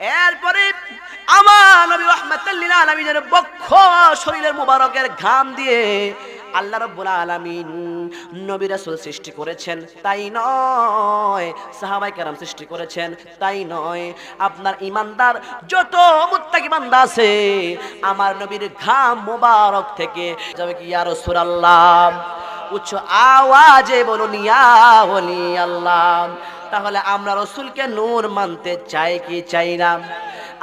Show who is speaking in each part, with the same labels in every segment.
Speaker 1: এরপরে আমার নবী আলমিনের বক্ষ শরীরের মুবারকের ঘাম দিয়ে আল্লাহ রব্বুল আলামিন নবী রাসূল সৃষ্টি করেছেন, তাই নয়। সাহাবাই কেরাম সৃষ্টি করেছেন, তাই নয়। আপনার ইমানদার, যত মুত্তাকি বান্দা আছে, আমার নবীর ঘাম মোবারক থেকে যাবে কি, ইয়া রাসূলুল্লাহ? উচ্চ আওয়াজে বলুন, ইয়া ওলি আল্লাহ তাহলে আমরা রসুলকে নূর মানতে চাই কি চাই না?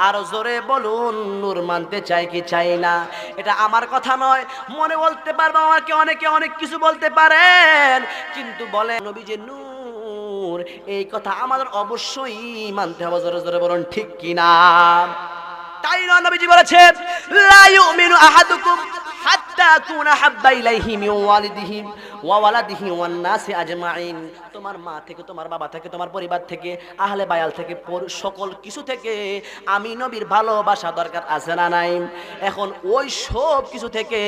Speaker 1: আরও জোরে বলুন, নূর মানতে চাই কি চাই না? এটা আমার কথা নয়। মনে বলতে পারব আমাকে অনেকে অনেক কিছু বলতে পারেন, কিন্তু বলে নবী যে নূর, এই কথা আমাদের অবশ্যই মানতে হবে। জোরে জোরে বলুন, ঠিক কিনা? তাই নবীজি বলেছেন, লা ইউমিনু আহাদুকুম। হাত্তা কুনা হাব্বা ইলাইহি মিন ওয়ালিদিহি ওয়া ওয়ালাদিহি ওয়ান নাসি আজমাইন। তোমার মা থেকে, তোমার বাবা থেকে, তোমার পরিবার থেকে, আহলে বায়াল থেকে সকল কিছু থেকে আমি নবীর ভালোবাসা দরকার আছে না নাই? এখন ওই সব কিছু থেকে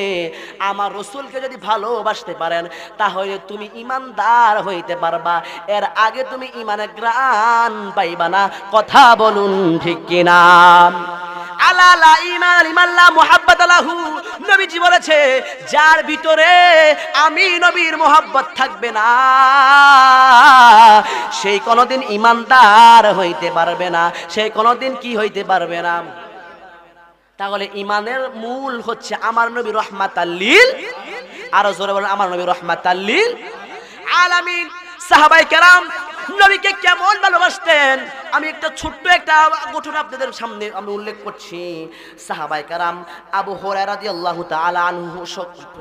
Speaker 1: আমার রসুলকে যদি ভালোবাসতে পারেন, তাহলে তুমি ইমানদার হইতে পারবা। এর আগে তুমি ইমানের গ্রান পাইবা না। কথা বলুন ঠিক কিনা? আলালা ইমান ইমাল্লা মোহাব্বত নবীজি বলেছে, যার ভিতরে আমি নবীর মোহাব্বত থাকবে না, সেই কোনোদিন ইমানদার হইতে পারবে না, সেই কোনোদিন কি হইতে পারবে না। তাহলে ইমানের মূল হচ্ছে আমার নবী রহমাত আল্লিল আরও জোরে বলেন, আমার নবী রহমাত আল্লিল আলামিন। সাহাবাই কেরাম নবীকে কেমন ভালোবাসতেন? আমি একটা ছোট্ট একটা ঘটনা আপনাদের সামনে আমি উল্লেখ করছি। সাহাবাই কারাম আবু হরাই রাদিয়াল্লাহু তাআলা আনহু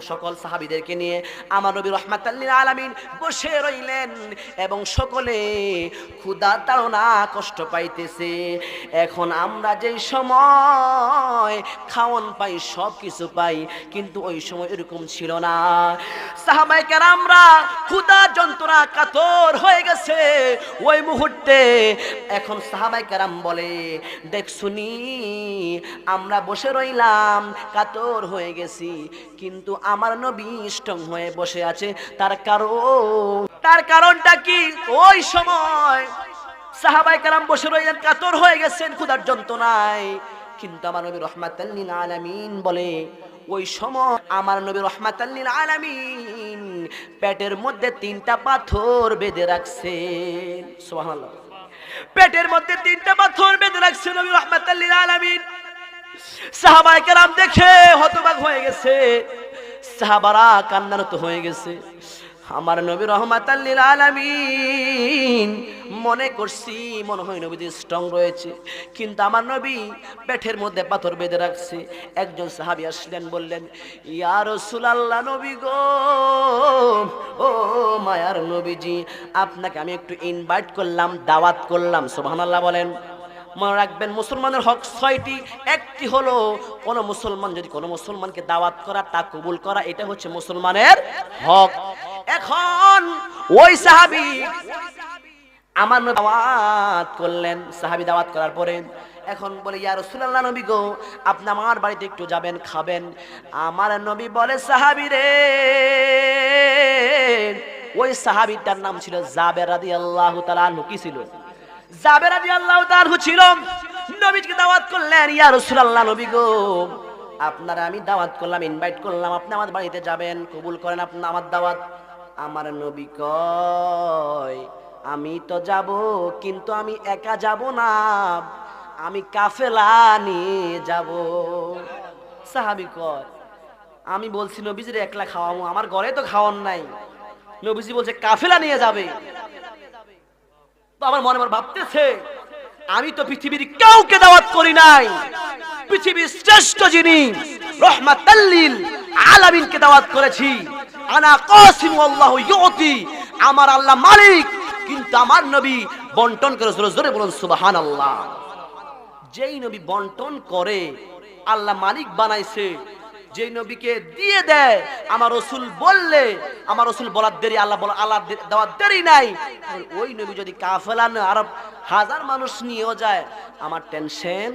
Speaker 1: সকল সাহাবীদেরকে নিয়ে আমার নবী রহমাতাল্লিল আলামিন বসে রইলেন এবং সকলে ক্ষুধা তাড়না কষ্ট পাইতেছে। এখন আমরা যেই সময় খাওন পাই সব কিছু পাই, কিন্তু ওই সময় এরকম ছিল না। সাহাবাই কারামরা ক্ষুধা যন্ত্রণা কাতর হয়ে গেছে। ওই মুহূর্তে এখন সাহাবাই কারাম বলে, দেখ শুনি, আমরা বসে রইলাম, কাতর হয়ে গেছি, কিন্তু আমার নবী স্ট্রং হয়ে বসে আছে, তার কারণ তার কারণটা কি? ওই সময় সাহাবাই কারাম বসে রইলেন, কাতর হয়ে গেছেন, ক্ষুধার যন্ত্রণায়। কিন্তু আমার নবী আলামিন বলে ওই সময় আমার নবী রহমাতাল্লিন আলামিন পেটের মধ্যে তিনটা পাথর বেঁধে রাখছে। সুবহানাল্লাহ। পেটের মধ্যে তিনটা পাথর বেঁধে রাখছে নবী রহমাতাল্লিন আলামিন। সাহাবাই কেরাম দেখে হতবাক হয়ে গেছে। সাহাবারা কান্নারত হয়ে গেছে। আমার নবী রহমাত আলামিন মনে করছি, মনে হয় নবী স্ট্রং রয়েছে। কিন্তু আমার নবী পেটের মধ্যে পাথর বেঁধে রাখছে। একজন সাহাবী আসলেন, বললেন, ইয়া রাসূলুল্লাহ নবী গো, ও মায়ার নবীজি, আপনাকে আমি একটু ইনভাইট করলাম, দাওয়াত করলাম। সুবহানাল্লাহ বলেন। মনে রাখবেন, মুসলমানের হক ছয়টি। একটি হলো, কোন মুসলমান যদি কোনো মুসলমানকে দাওয়াত করা, তা কবুল করা, এটা হচ্ছে মুসলমানের হক। এখন ওই সাহাবি আমার দাওয়াত করলেন, সাহাবি দাওয়াত করার পরে এখন বলে, ইয়া রাসূলুল্লাহ নবী গো, আপনি আমার বাড়িতে একটু যাবেন, খাবেন। আমার নবী বলে, সাহাবি রে। ওই সাহাবিটার নাম ছিল জাবের রাদিয়াল্লাহু তাআলা আনহু। কি ছিল? জাবের রাদিয়াল্লাহু তাআলা আনহু ছিল। নবীকে দাওয়াত করলেন, ইয়া রাসূলুল্লাহ নবী গো, আপনারা আমি দাওয়াত করলাম ইনভাইট করলাম, আপনি আমার বাড়িতে যাবেন, কবুল করেন আপনি আমার দাওয়াত। আমার নবী কয় আমি তো যাব, কিন্তু আমি একা যাব না। আমি কাফেলা নিয়ে যাব। সাহাবি কয়, আমি বলছি, নবীজির একলা খাওয়াবো আমার ঘরে তো খাওয়ান নাই। নবীজি বলছে, কাফেলা নিয়ে যাবে। তো আমার মনে মনে ভাবতেছে, আমি তো পৃথিবীর কাউকে দাওয়াত করি নাই। পৃথিবীর শ্রেষ্ঠ যিনি রহমাতাল্লিল আলামিনকে দাওয়াত করেছি। আনা কাসিম আল্লাহু ইউতি, আমার আল্লাহ মালিক। কিন্তু আমার নবী বন্টন করে জোরে বলুন, সুবহানাল্লাহ। যেই নবী বন্টন করে, আল্লাহ মালিক বানাইছে, যেই নবীকে দিয়ে দেয়, আমার রসুল বললে, আমার রসুল বলার দেরি, আল্লাহ বলা আল্লাহ দেওয়ার দেরি নাই। ওই নবী যদি কাফেলা না আরব হাজার মানুষ নিয়েও যায়, আমার টেনশন?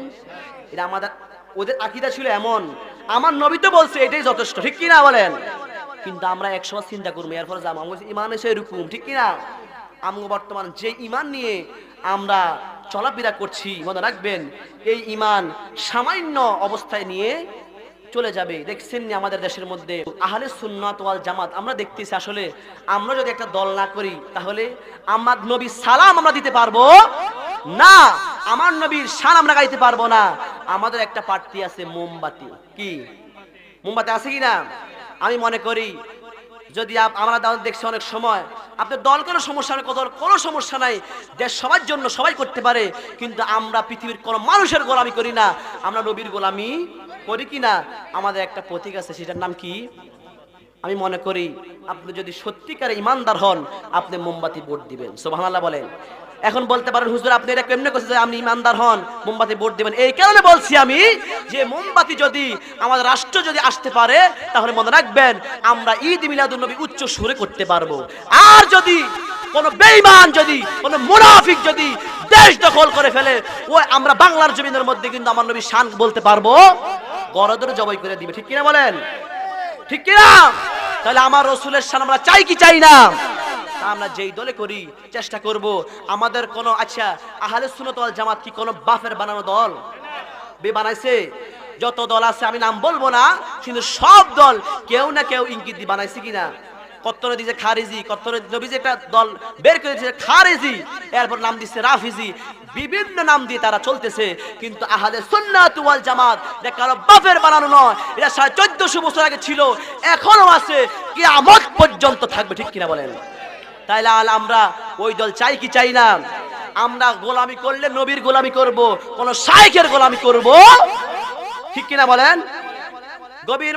Speaker 1: এটা আমাদের ওদের আকিদা ছিল এমন। আমার নবী তো বলছে, এটাই যথেষ্ট, ঠিক কিনা বলেন? কিন্তু আমরা একসময় চিন্তা করব, এরপরে আমার ইমান এসে এরকম, ঠিক কিনা? আমি বর্তমান যে ইমান নিয়ে আমরা চলাফেরা করছি, মনে রাখবেন, এই ইমান সামান্য অবস্থায় নিয়ে চলে যাবে। দেখছেন আমাদের দেশের মধ্যে আহলে সুন্নাত ওয়াল জামাত, আমরা দেখতেছি আসলে আমরা যদি একটা দল না করি, তাহলে আমার নবী সালাম আমরা দিতে পারব না, আমার নবীর শান আমরা গাইতে পারব না। আমাদের একটা প্রার্থী আছে মোমবাতি, কি? মোমবাতি আছে কি না আমি মনে করি, যদি আমরা দেখছি অনেক সময় আপনার দল কোনো সমস্যা নেই দল কোনো সমস্যা নাই। দেশ সবার জন্য সবাই করতে পারে, কিন্তু আমরা পৃথিবীর কোনো মানুষের গোলামি করি না। আমরা নবীর গোলামি করি কি না? আমাদের একটা প্রতীক আছে, সেটার নাম কি? আমি মনে করি, আপনি যদি সত্যিকারে ইমানদার হন, আপনি মোমবাতি ভোট দিবেন। সোভানাল্লাহ বলেন। এখন বলতে পারেন, হুজুর, আপনি এটা কেমনে করছেন? যে আপনি ইমানদার হন, মোমবাতি ভোট দিবেন। এই কারণে বলছি আমি যে মোমবাতি যদি আমাদের রাষ্ট্র যদি আসতে পারে, তাহলে মনে রাখবেন, আমরা ঈদ মিলাদুল নবী উচ্চ সুরে করতে পারব। আর যদি কোন বেঈমান যদি, কোন মুনাফিক যদি দেশ দখল করে ফেলে ওই আমরা বাংলার জমিনের মধ্যে কিন্তু আমার নবী শান বলতে পারব, গরদরে জবাই করে দিবে। ঠিক কিনা বলেন? ঠিক কিনা? তাহলে আমার রসুলের শান আমরা চাই কি চাই না? আমরা যেই দলে করি, চেষ্টা করব। আমাদের কোন আচ্ছা আহলে সুনত ওয়াল জামাত কি কোন বাফের বানানো দল? বে বানাইছে? যত দল আছে, আমি নাম বলব না, কিন্তু সব দল কেউ না কেউ ইঙ্গিত দিয়ে বানাইছে কিনা? নবী দল বের এরপর নাম রাফিজি। বিভিন্ন নাম দিয়ে তারা চলতেছে, কিন্তু আহাদে সুন্নাত ওয়াল জামাত, এটা কারও বানানো নয়। এটা সাড়ে চোদ্দশো বছর আগে ছিল এখনও আছে কি আমত পর্যন্ত থাকবে, ঠিক কিনা বলেন? তাইলে আল আমরা ওই দল চাই কি চাই না? আমরা গোলামি করলে নবীর গোলামি করব, কোন শাইখের গোলামি করব? ঠিক কিনা বলেন? গভীর